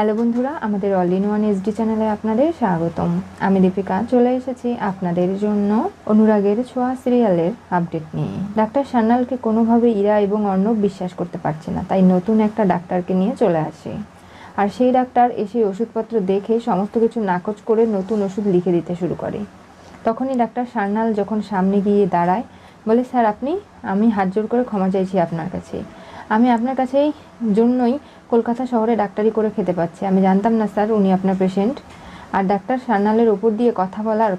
Hello বন্ধুরা, আমাদের all in one SD চ্যানেলে আপনাদের স্বাগতম। আমি দীপিকা, চলে এসেছি আপনাদের জন্য অনুরাগের ছোঁয়া সিরিয়ালের আপডেট নিয়ে। ডাক্তার সান্যালকে কোনোভাবে ইরা এবং অর্ণব বিশ্বাস করতে পারছে না, তাই নতুন একটা ডাক্তারকে নিয়ে চলে আসে। আর সেই ডাক্তার এসে ওষুধপত্র দেখে সমস্ত কিছু নাকচ করে নতুন ওষুধ লিখে দিতে শুরু করে। তখনই ডাক্তার সান্যাল যখন সামনে গিয়ে দাঁড়ায়, বলে, স্যার, আপনি, আমি হাত জোর করে ক্ষমা চাইছি আপনার কাছে। আমি আপনার কাছেই জন্যই কলকাতা শহরে ডাক্তারি করে খেতে পাচ্ছি। আমি জানতাম না স্যার উনি আপনার পেশেন্ট আর ডাক্তার সান্যালের ওপর দিয়ে কথা বলার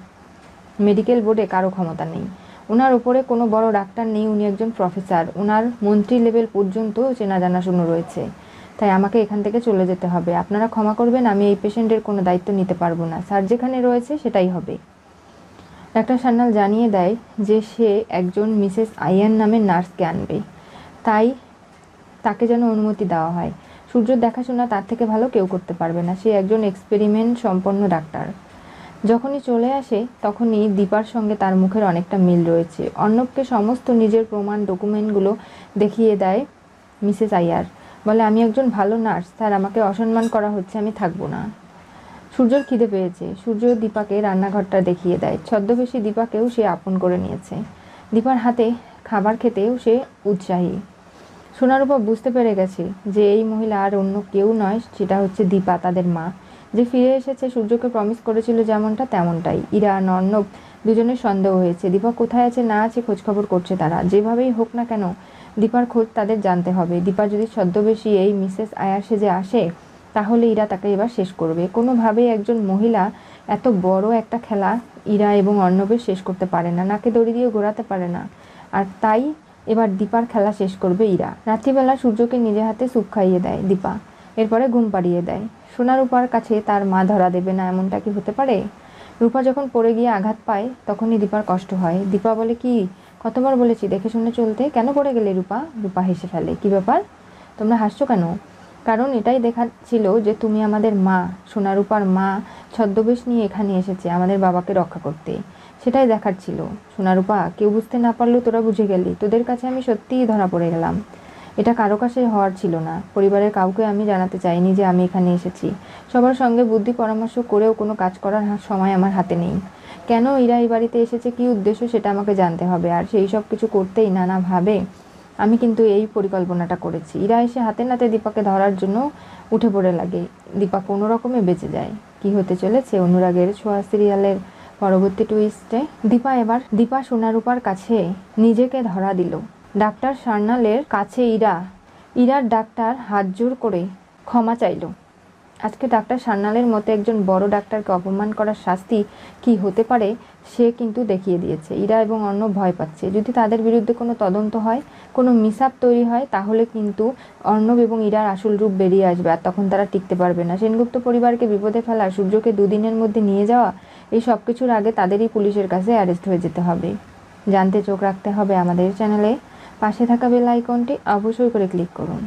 মেডিকেল বোর্ডে কারও ক্ষমতা নেই। ওনার ওপরে কোনো বড় ডাক্তার নেই, উনি একজন প্রফেসর ওনার মন্ত্রী লেভেল পর্যন্ত চেনা জানাশুনো রয়েছে। তাই আমাকে এখান থেকে চলে যেতে হবে। আপনারা ক্ষমা করবেন, আমি এই পেশেন্টের কোনো দায়িত্ব নিতে পারব না। স্যার যেখানে রয়েছে সেটাই হবে। ডাক্তার সান্যাল জানিয়ে দেয় যে সে একজন মিসেস আইয়ান নামের নার্সকে আনবে। তাই তাকে যেন অনুমতি দেওয়া হয়। সূর্যর দেখাশোনা তার থেকে ভালো কেউ করতে পারবে না। সে একজন এক্সপেরিমেন্ট সম্পন্ন ডাক্তার। যখনই চলে আসে, তখনই দীপার সঙ্গে তার মুখের অনেকটা মিল রয়েছে। অর্ণবকে সমস্ত নিজের প্রমাণ ডকুমেন্টগুলো দেখিয়ে দেয় মিসেস আইয়ার। বলে, আমি একজন ভালো নার্স তার আমাকে অসম্মান করা হচ্ছে, আমি থাকব না। সূর্যর খিদে পেয়েছে। সূর্য দীপাকে রান্নাঘরটা দেখিয়ে দেয়। ছদ্মবেশী দীপাকেও সে আপন করে নিয়েছে। দীপার হাতে খাবার খেতেও সে উৎসাহী। সোনারূপা বুঝতে পেরে গেছে যে এই মহিলা আর অন্য কেউ নয়, সেটা হচ্ছে দীপা, তাদের মা। যে ফিরে এসেছে, সূর্যকে প্রমিস করেছিল যেমনটা তেমনটাই। ইরা, নর্ণব দুজনের সন্দেহ হয়েছে। দীপা কোথায় আছে, না আছে, খোঁজখবর করছে তারা। যেভাবেই হোক না কেন, দীপার খোঁজ তাদের জানতে হবে। দীপা যদি ছদ্মবেশী এই মিসেস আয়ার যে আসে, তাহলে ইরা তাকে এবার শেষ করবে। কোনোভাবেই একজন মহিলা এত বড় একটা খেলা ইরা এবং অর্ণবের শেষ করতে পারে না, নাকে দড়ি দিয়ে ঘোরাতে পারে না। আর তাই এবার দীপার খেলা শেষ করবে ইরা। রাত্রিবেলা সূর্যকে নিজে হাতে স্যুপ খাইয়ে দেয় দীপা। এরপরে ঘুম পাড়িয়ে দেয়। সোনা রূপার কাছে তার মা ধরা দেবে না, এমনটা কি হতে পারে? রূপা যখন পড়ে গিয়ে আঘাত পায়, তখনই দীপার কষ্ট হয়। দীপা বলে, কি? কতবার বলেছি দেখে শুনে চলতে? কেন পড়ে গেলে রূপা? রূপা হেসে ফেলে, কি ব্যাপার? তোমরা হাসছো কেন? কারণ এটাই দেখাচ্ছিল যে তুমি আমাদের মা। সোনারূপার মা ছদ্মবেশ নিয়ে এখানে এসেছে আমাদের বাবাকে রক্ষা করতে। সেটাই দেখার ছিল। সোনারূপা কেউ বুঝতে না পারলেও তোরা বুঝে গেলি। তোদের কাছে আমি সত্যিই ধরা পড়ে গেলাম। এটা কারও কাছে হওয়ার ছিল না। পরিবারের কাউকে আমি জানাতে চাইনি যে আমি এখানে এসেছি। সবার সঙ্গে বুদ্ধি পরামর্শ করেও কোনো কাজ করার সময় আমার হাতে নেই। কেন ইরা এই বাড়িতে এসেছে, কী উদ্দেশ্য সেটা আমাকে জানতে হবে। আর সেই সব কিছু করতেই নানাভাবে আমি কিন্তু এই পরিকল্পনাটা করেছি। ইরা এসে হাতে নাতে দীপাকে ধরার জন্য উঠে পড়ে লাগে। দীপা কোনো রকমে বেঁচে যায়। কি হতে চলেছে? অনুরাগের ছোঁয়া সিরিয়ালের পরবর্তী টুইস্টে দীপা এবার দীপা সোনারূপার কাছে নিজেকে ধরা দিল। ডাক্তার সার্নালের কাছে ইরা, ইরার ডাক্তার হাত জোর করে ক্ষমা চাইল। আজকে ডাক্তার সান্যালের মতো একজন বড় ডাক্তারকে অপমান করার শাস্তি কি হতে পারে, সে কিন্তু দেখিয়ে দিয়েছে। ইরা এবং অন্য ভয় পাচ্ছে। যদি তাদের বিরুদ্ধে কোনো তদন্ত হয়, কোনো মিসাপ তৈরি হয়, তাহলে কিন্তু অর্ণব এবং ইরার আসল রূপ বেরিয়ে আসবে আর তখন তারা টিকতে পারবে না। সেনগুপ্ত পরিবারকে বিপদে ফেলা, সূর্যকে দুদিনের মধ্যে নিয়ে যাওয়া, এই সব কিছুর আগে তাদেরই পুলিশের কাছে অ্যারেস্ট হয়ে যেতে হবে। জানতে চোখ রাখতে হবে আমাদের চ্যানেলে। পাশে থাকা বেল আইকনটি অবশ্যই করে ক্লিক করুন।